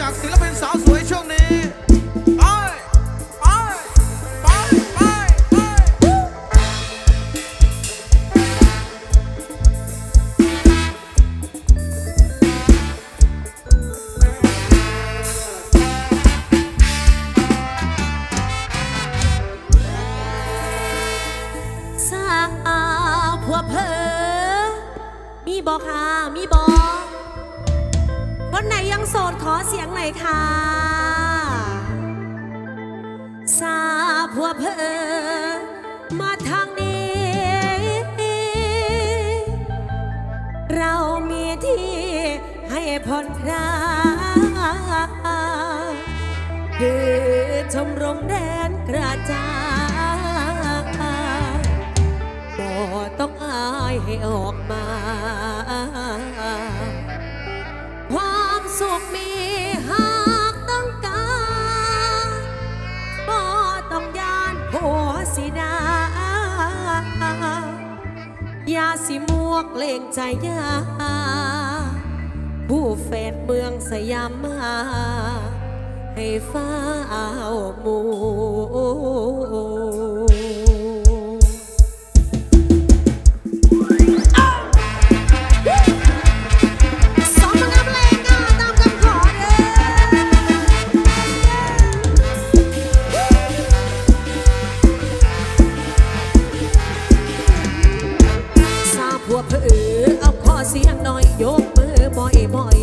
จากศิลปินสาวสวยช่วงนี้ ผัวเพอมาทางนี้ เรามีที่ให้ผ่อนคลายคือชมรมแดนกระจายบ่ต้องอายให้ออกมา ยาสิมวกเลงใจยาผู้แฟดเมืองสยามมา ให้ฟ้าเอาหมู กมือบ่อยบ่อ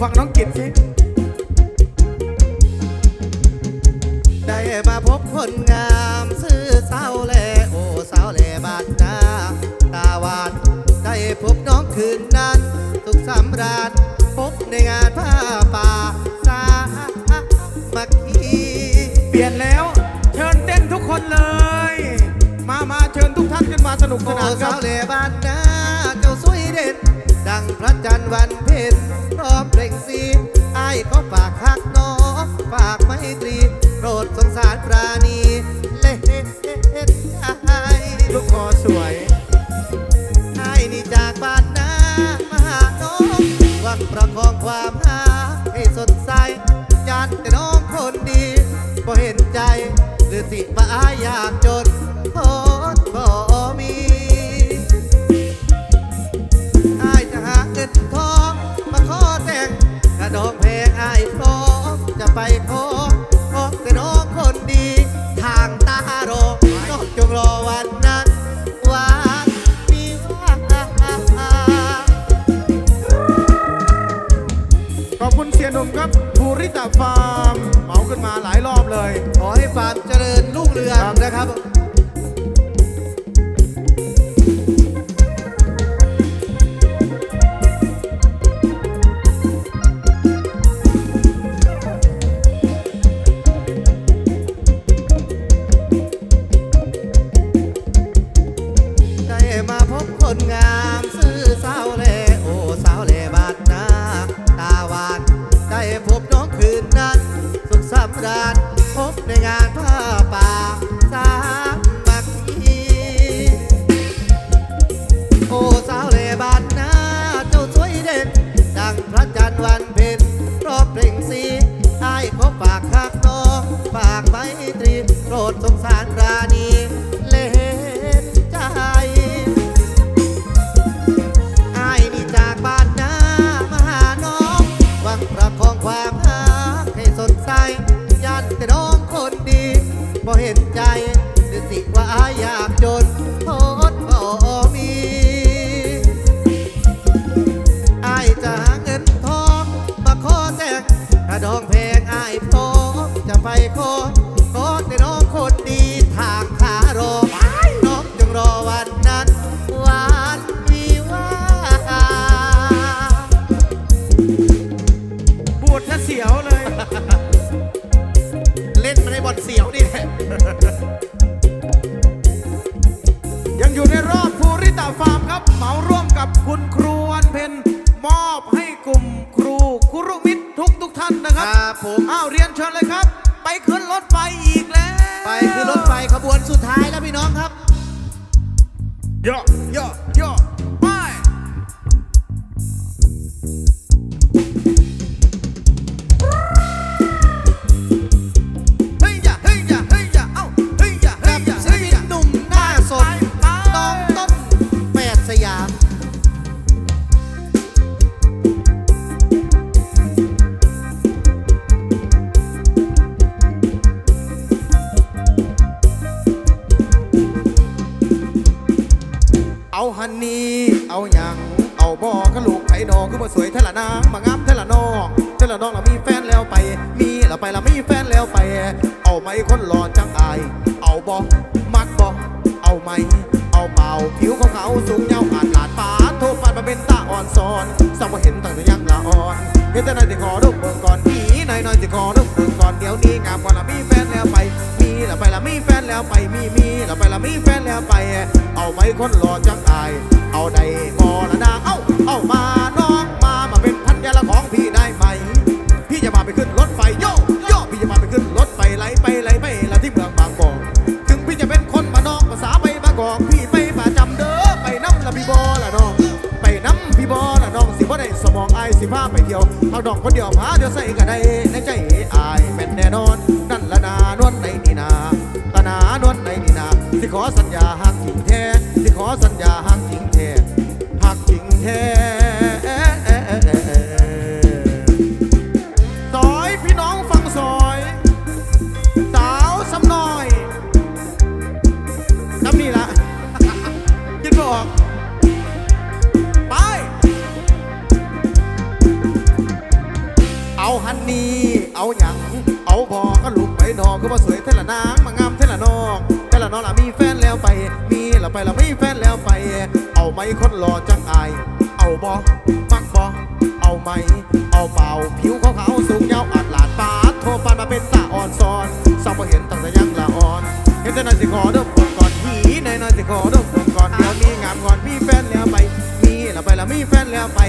ฟังน้องกิตสิได้มาพบคนงามซื่อสาวแลโอ้สาวแลบานนาตาหวานได้พบน้องคืนนั้นสุขสำราญพบในงานผ้าป่าสามัคคีเปลี่ยนแล้วเชิญเต้นทุกคนเลย มามาเชิญทุกท่านขึ้นมาสนุกสนานครัสาวแลบานนาเจ้าสวยเด่น ดังพระจันทร์วันเพ็ญพร้อมเพลงสีไอ้ายก็ฝากฮักน้องฝากไมตรีโปรดสงสารปราณีเล่นใจลูกคอสวยไอ้นี่จากบ้านนามาหาน้องหวังประคองความหาให้สดใสยันแต่น้องคนดีพอเห็นใจหรือสิมาอาอยากจน ฝากคั ละน้องเรามีแฟนแล้วไป มีเราไปเรามีแฟนแล้วไป เอาไหมคนหล่อจังอาย เอาบอมักบอเอาไหม เอาเปล่าผิวขาวๆสูงเยาวอาดลาดปาดโทรฟันมาเป็นตาอ่อนซอนสักว่าเห็นตั้งแต่ยังละอ่อนเห็นแต่นายสิขอรูปเบิ่งก่อนผีนายน้อยสิขอรูปเบิ่งก่อนเดี๋ยวนี้งามกว่าละมีแฟนแล้วไป มีเราไปละมีแฟนแล้วไป มีมีเราไปละมีแฟนแล้วไป เอาไหมคนหล่อจังอาย เอาใดบอละนาเอ้า เอามามา คนเดียวพาเดียวใส่กันได้ในใจอายเป็นแน่นอนนั่นละนานวลในนีนาตนานวลในนีนาที่ขอสัญญาหักจริงแท้ที่ขอสัญญาหักจริงแท้หักจริงแท้ คือาสวยเท่ละนางมางามเท่ละนองเท่ละนองละมีแฟนแล้วไป มีละไปละมีแฟนแล้วไป เอาไหมคนหล่อจังอาย เอาบอมักบอเอาไหม เอาเปล่าผิวขาวๆสูงยาวอัดหลาดปาดโทรปานมาเป็นตาอ่อนซอนสาวพอเห็นต่างแต่ยังละอ่อน เห็นแต่นายสิขอเดิมก่อนหีนายนายสิขอเดิมก่อนเดี๋ยวมีงามก่อนมีแฟนแล้วไป มีละไปละมีแฟนแล้วไป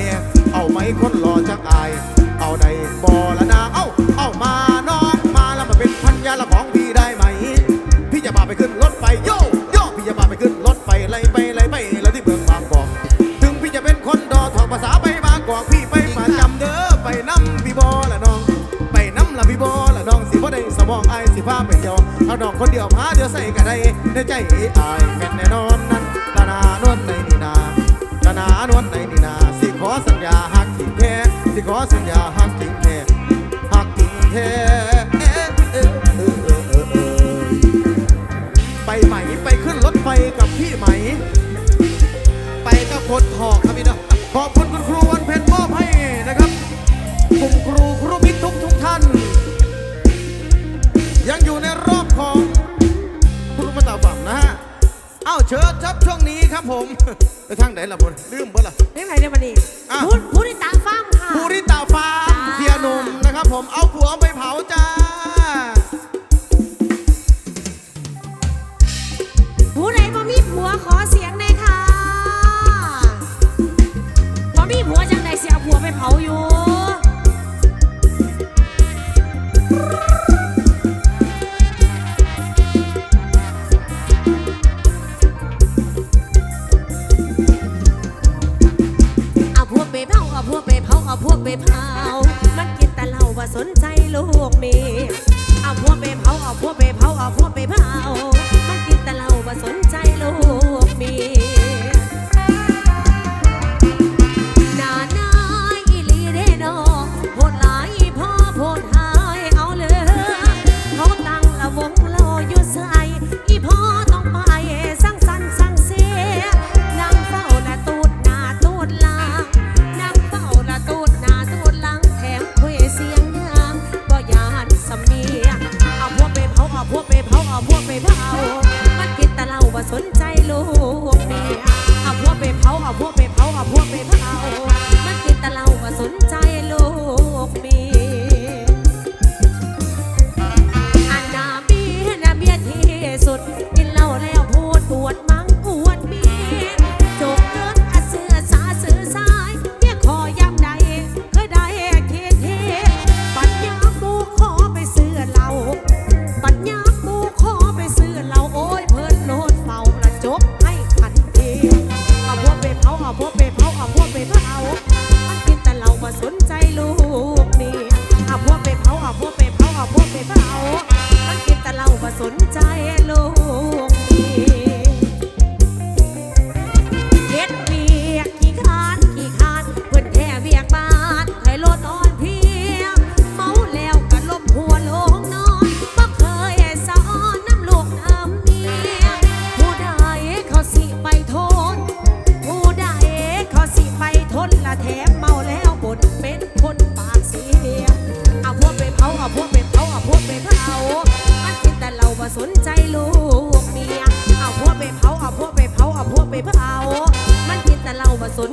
เอาไหมคนหล่อจังอาย เอาใดบอละนาเอ้า เอามา นองคนเดียวพาเดียวใส่กันได้ในใจอายแฟนแน่นอนนั้นตานานวลในนีนาตานานวลในนีนาสิขอสัญญาหักที่แท้สิขอสัญญา Baila por Limbo. น